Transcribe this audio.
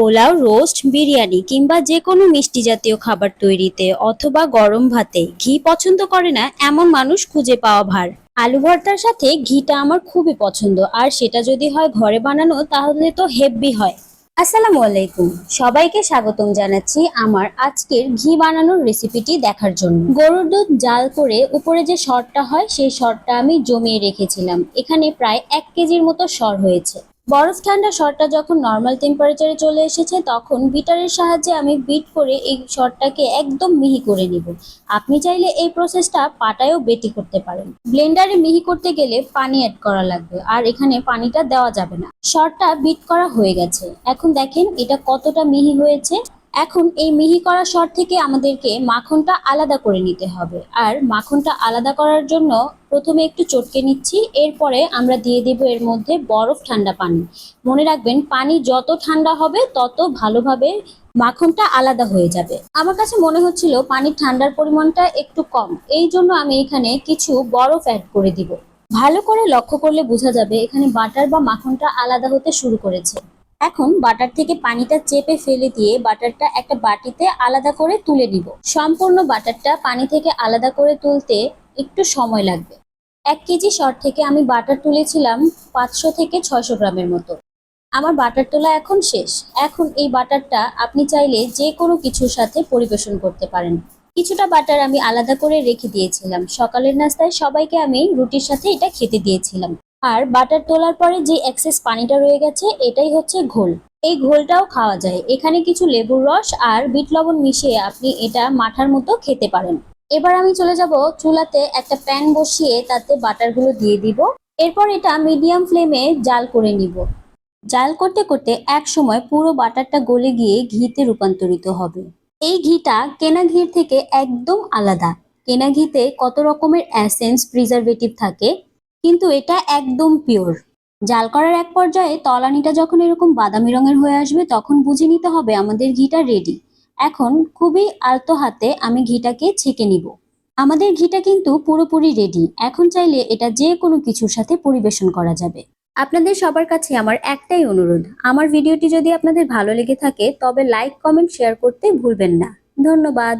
Pulao, roast, biryani কিংবা যে কোনো মিষ্টি জাতীয় খাবার তৈরিতে অথবা গরম ভাতে ঘি পছন্দ করে না এমন মানুষ খুঁজে পাওয়া ভার। আলু ভর্তার সাথে ঘিটা আমার খুবই পছন্দ আর সেটা যদি হয় ঘরে বানানো তাহলে তো হেভি হয়। আসসালামু আলাইকুম। সবাইকে স্বাগতম জানাচ্ছি আমার আজকের ঘি বানানোর রেসিপিটি দেখার জন্য। গরুর দুধ জাল করে উপরে যে সরটা হয় সেই সরটা আমি জমিয়ে রেখেছিলাম। এখানে প্রায় এক কেজির মতো সর হয়েছে। বরফ ঠান্ডা শটটা যখন নর্মাল টেম্পারেচারে চলে এসেছে, তখন বিটারের সাহায্যে আমি বিট করে এই শটটাকে একদম মিহি করে নিব। আপনি চাইলে এই প্রসেসটা পাটায়ও বেটি করতে পারেন। ব্লেন্ডারে মিহি করতে গেলে পানি অ্যাড করা লাগবে, আর এখানে পানিটা দেওয়া যাবে না। শটটা বিট করা হয়ে গেছে। এখন দেখেন এটা কতটা মিহি হয়েছে। এখন এই মিহি করা সর থেকে আমাদেরকে মাখনটা আলাদা করে নিতে হবে। আর মাখনটা আলাদা করার জন্য প্রথমে একটু চটকে নিচ্ছি, এরপরে আমরা দিয়ে দেব এর মধ্যে বরফ ঠান্ডা পানি। মনে রাখবেন, পানি যত ঠান্ডা হবে, তত ভালোভাবে মাখনটা আলাদা হয়ে যাবে। আমার কাছে মনে হচ্ছিল পানির ঠান্ডার পরিমাণটা একটু কম, এই জন্য আমি এখানে কিছু বরফ অ্যাড করে দিব। ভালো করে লক্ষ্য করলে বোঝা যাবে এখানে বাটার বা মাখনটা আলাদা হতে শুরু করেছে। এখন বাটার থেকে পানিটা চেপে ফেলে দিয়ে বাটারটা একটা বাটিতে আলাদা করে তুলে নিব। সম্পূর্ণ বাটারটা পানি থেকে আলাদা করে তুলতে একটু সময় লাগবে। এক কেজি সর থেকে আমি বাটার তুলেছিলাম পাঁচশো থেকে ছয়শো গ্রামের মতো। আমার বাটার তোলা এখন শেষ। এখন এই বাটারটা আপনি চাইলে যে কোনো কিছুর সাথে পরিবেশন করতে পারেন। কিছুটা বাটার আমি আলাদা করে রেখে দিয়েছিলাম। সকালের নাস্তায় সবাইকে আমি রুটির সাথে এটা খেতে দিয়েছিলাম। আর বাটার তোলার পরে যে এক্সেস পানিটা রয়ে গেছে, এটাই হচ্ছে ঘোল। এই ঘোলটাও খাওয়া যায়। এখানে কিছু লেবুর রস আর বিট লবণ মিশিয়ে আপনি এটা মাঠার মতো খেতে পারেন। এবার আমি চলে যাব চুলাতে একটা প্যান বসিয়ে তাতে বাটারগুলো দিয়ে দিব। এরপর এটা মিডিয়াম ফ্লেমে জাল করে নিব। জাল করতে করতে এক সময় পুরো বাটারটা গলে গিয়ে ঘিতে রূপান্তরিত হবে। এই ঘিটা কেনা ঘির থেকে একদম আলাদা। কেনা ঘিতে কত রকমের অ্যাসেন্স প্রিজারভেটিভ থাকে কিন্তু এটা একদম পিওর জাল করার এক পর্যায়ে তলানিটা যখন এরকম বাদামি রঙের হয়ে আসবে, তখন বুঝে নিতে হবে আমাদের ঘিটা রেডি এখন খুবই আলতো হাতে আমি ঘিটাকে ছেঁকে নিব। আমাদের ঘিটা কিন্তু পুরোপুরি রেডি এখন চাইলে এটা যে কোনো কিছুর সাথে পরিবেশন করা যাবে। আপনাদের সবার কাছে আমার একটাই অনুরোধ। আমার ভিডিওটি যদি আপনাদের ভালো লেগে থাকে, তবে লাইক কমেন্ট শেয়ার করতে ভুলবেন না। ধন্যবাদ।